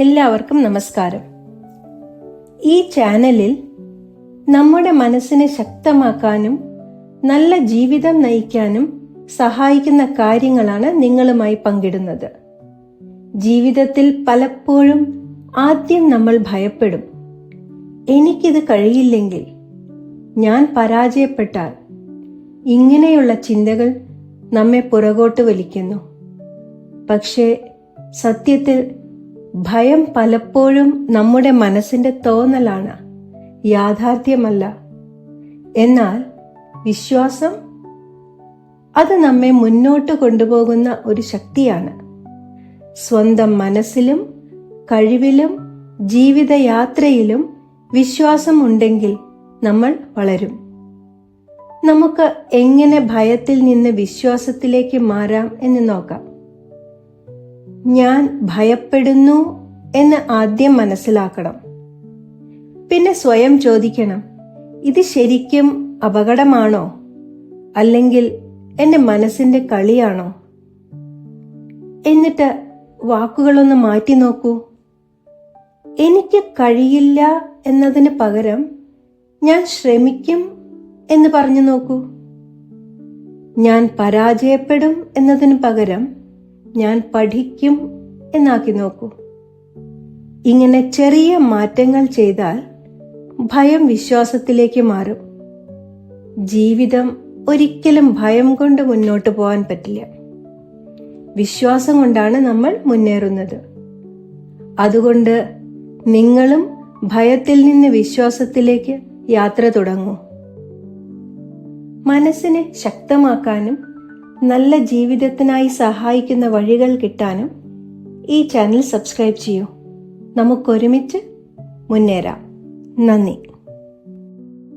എല്ലാവർക്കും നമസ്കാരം. ഈ ചാനലിൽ നമ്മുടെ മനസ്സിനെ ശക്തമാക്കാനും നല്ല ജീവിതം നയിക്കാനും സഹായിക്കുന്ന കാര്യങ്ങളാണ് നിങ്ങളുമായി പങ്കിടുന്നത്. ജീവിതത്തിൽ പലപ്പോഴും ആദ്യം നമ്മൾ ഭയപ്പെടും. എനിക്കിത് കഴിയില്ലെങ്കിൽ ഞാൻ പരാജയപ്പെട്ടാൽ ഇങ്ങനെയുള്ള ചിന്തകൾ നമ്മെ പുറകോട്ട് വലിക്കുന്നു. പക്ഷേ സത്യത്തിൽ ഭയം പലപ്പോഴും നമ്മുടെ മനസ്സിന്റെ തോന്നലാണ്. യാഥാർത്ഥ്യമല്ല. എന്നാൽ വിശ്വാസം അത് നമ്മെ മുന്നോട്ട് കൊണ്ടുപോകുന്ന ഒരു ശക്തിയാണ്. സ്വന്തം മനസ്സിലും കഴിവിലും ജീവിതയാത്രയിലും വിശ്വാസം ഉണ്ടെങ്കിൽ നമ്മൾ വളരും. നമുക്ക് എങ്ങനെ ഭയത്തിൽ നിന്ന് വിശ്വാസത്തിലേക്ക് മാറാം എന്ന് നോക്കാം. ഞാൻ ഭയപ്പെടുന്നു എന്ന് ആദ്യം മനസ്സിലാക്കണം. പിന്നെ സ്വയം ചോദിക്കണം ഇത് ശരിക്കും അപകടമാണോ? അല്ലെങ്കിൽ എന്റെ മനസ്സിന്റെ കളിയാണോ? എന്നിട്ട് വാക്കുകളൊന്ന് മാറ്റി നോക്കൂ. എനിക്ക് കഴിയില്ല എന്നതിന് പകരം ഞാൻ ശ്രമിക്കും എന്ന് പറഞ്ഞു നോക്കൂ. ഞാൻ പരാജയപ്പെടും എന്നതിന് പകരം ഞാൻ പഠിക്കും എന്നാക്കി നോക്കൂ. ഇങ്ങനെ ചെറിയ മാറ്റങ്ങൾ ചെയ്താൽ ഭയം വിശ്വാസത്തിലേക്ക് മാറും. ജീവിതം ഒരിക്കലും ഭയം കൊണ്ട് മുന്നോട്ട് പോകാൻ പറ്റില്ല. വിശ്വാസം കൊണ്ടാണ് നമ്മൾ മുന്നേറുന്നത്. അതുകൊണ്ട് നിങ്ങളും ഭയത്തിൽ നിന്ന് വിശ്വാസത്തിലേക്ക് യാത്ര തുടങ്ങൂ. മനസ്സിനെ ശക്തമാക്കാനും നല്ല ജീവിതത്തിനായി സഹായിക്കുന്ന വഴികൾ കിട്ടാനും ഈ ചാനൽ സബ്സ്ക്രൈബ് ചെയ്യൂ. നമുക്കൊരുമിച്ച് മുന്നേറാം. നന്ദി.